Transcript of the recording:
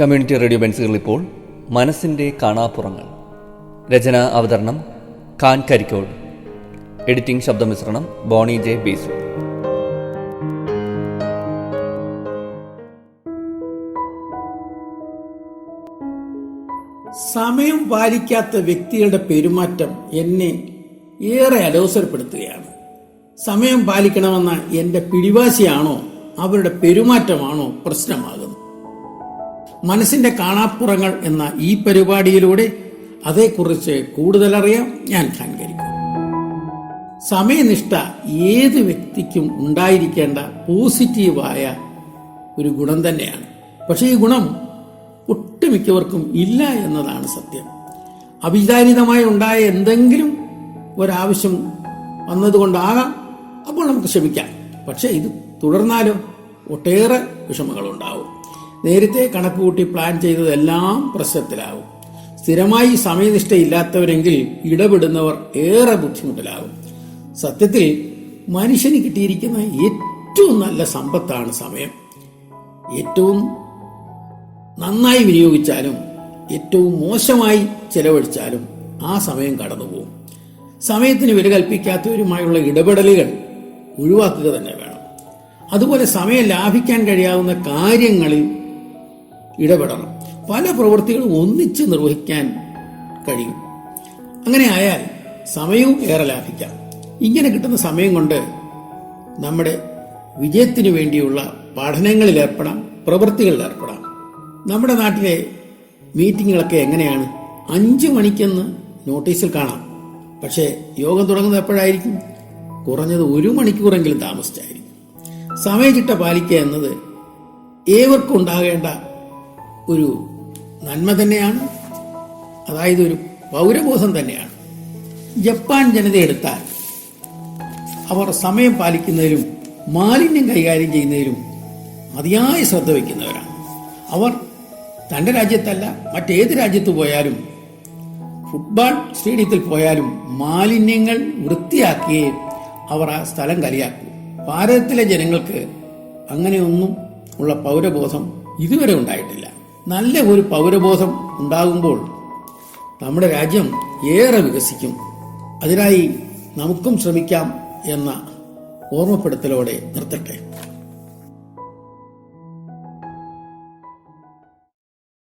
Community radio ബെൻസുകൾ ഇപ്പോൾ മനസ്സിന്റെ കാണാപ്പുറങ്ങൾ. രചന അവതരണം ഖാൻ കരിക്കോൾ. എഡിറ്റിംഗ് ശബ്ദമിശ്രണം ബോണി ജെ ബീസു. സമയം പാലിക്കാത്ത വ്യക്തികളുടെ പെരുമാറ്റം എന്നെ ഏറെ അലോസരപ്പെടുത്തുകയാണ്. സമയം പാലിക്കണമെന്ന എന്റെ പിടിവാശിയാണോ അവരുടെ പെരുമാറ്റമാണോ പ്രശ്നമാകുന്നത്? മനസ്സിന്റെ കാണാപ്പുറങ്ങൾ എന്ന ഈ പരിപാടിയിലൂടെ അതേക്കുറിച്ച് കൂടുതലറിയാം ഞാൻ സഹകരിക്കും സമയനിഷ്ഠ ഏത് വ്യക്തിക്കും ഉണ്ടായിരിക്കേണ്ട പോസിറ്റീവായ ഒരു ഗുണം തന്നെയാണ്. പക്ഷേ ഈ ഗുണം ഒട്ടുമിക്കവർക്കും ഇല്ല എന്നതാണ് സത്യം. അവിചാരിതമായി ഉണ്ടായ എന്തെങ്കിലും ഒരാവശ്യം വന്നതുകൊണ്ടാകാം അപ്പോൾ നമുക്ക് ക്ഷമിക്കാം. പക്ഷേ ഇത് തുടർന്നാലും ഒട്ടേറെ വിഷമങ്ങളുണ്ടാവും. നേരത്തെ കണക്കുകൂട്ടി പ്ലാൻ ചെയ്തതെല്ലാം പ്രശ്നത്തിലാവും സ്ഥിരമായി സമയനിഷ്ഠയില്ലാത്തവരെങ്കിൽ ഇടപെടുന്നവർ ഏറെ ബുദ്ധിമുട്ടിലാകും. സത്യത്തിൽ മനുഷ്യന് കിട്ടിയിരിക്കുന്ന ഏറ്റവും നല്ല സമ്പത്താണ് സമയം. ഏറ്റവും നന്നായി വിനിയോഗിച്ചാലും ഏറ്റവും മോശമായി ചെലവഴിച്ചാലും ആ സമയം കടന്നുപോകും. സമയത്തിന് വില കൽപ്പിക്കാത്തവരുമായുള്ള ഇടപെടലുകൾ ഒഴിവാക്കുക തന്നെ വേണം. അതുപോലെ സമയം ലാഭിക്കാൻ കഴിയാവുന്ന കാര്യങ്ങളിൽ ഇടപെടണം. പല പ്രവൃത്തികളും ഒന്നിച്ച് നിർവഹിക്കാൻ കഴിയും. അങ്ങനെ ആയാൽ സമയവും ഏറെ ലാഭിക്കാം. ഇങ്ങനെ കിട്ടുന്ന സമയം കൊണ്ട് നമ്മുടെ വിജയത്തിന് വേണ്ടിയുള്ള പഠനങ്ങളിൽ ഏർപ്പെടാം പ്രവൃത്തികളിൽ ഏർപ്പെടാം. നമ്മുടെ നാട്ടിലെ മീറ്റിങ്ങുകളൊക്കെ എങ്ങനെയാണ്? അഞ്ചു മണിക്കെന്ന് നോട്ടീസിൽ കാണാം. പക്ഷേ യോഗം തുടങ്ങുന്നത് എപ്പോഴായിരിക്കും? കുറഞ്ഞത് ഒരു മണിക്കൂറെങ്കിലും താമസിച്ചായിരിക്കും. സമയചിട്ട പാലിക്കുക എന്നത് ഏവർക്കും ഉണ്ടാകേണ്ട ഒരു നന്മ തന്നെയാണ്. അതായത് ഒരു പൗരബോധം തന്നെയാണ്. ജപ്പാൻ ജനത എടുത്താൽ അവർ സമയം പാലിക്കുന്നതിലും മാലിന്യം കൈകാര്യം ചെയ്യുന്നതിലും അതിയായ ശ്രദ്ധ വയ്ക്കുന്നവരാണ്. അവർ തന്റെ രാജ്യത്തല്ല മറ്റേത് രാജ്യത്ത് പോയാലും ഫുട്ബോൾ സ്റ്റേഡിയത്തിൽ പോയാലും മാലിന്യങ്ങൾ വൃത്തിയാക്കുകയും അവർ ആ സ്ഥലം കലിയാക്കും ഭാരതത്തിലെ ജനങ്ങൾക്ക് അങ്ങനെയൊന്നും ഉള്ള പൗരബോധം ഇതുവരെ ഉണ്ടായിട്ടില്ല. നല്ല ഒരു പൗരബോധം ഉണ്ടാകുമ്പോൾ നമ്മുടെ രാജ്യം ഏറെ വികസിക്കും. അതിനായി നമുക്കും ശ്രമിക്കാം എന്ന ഓർമ്മപ്പെടുത്തലോടെ നിർത്തട്ടെ.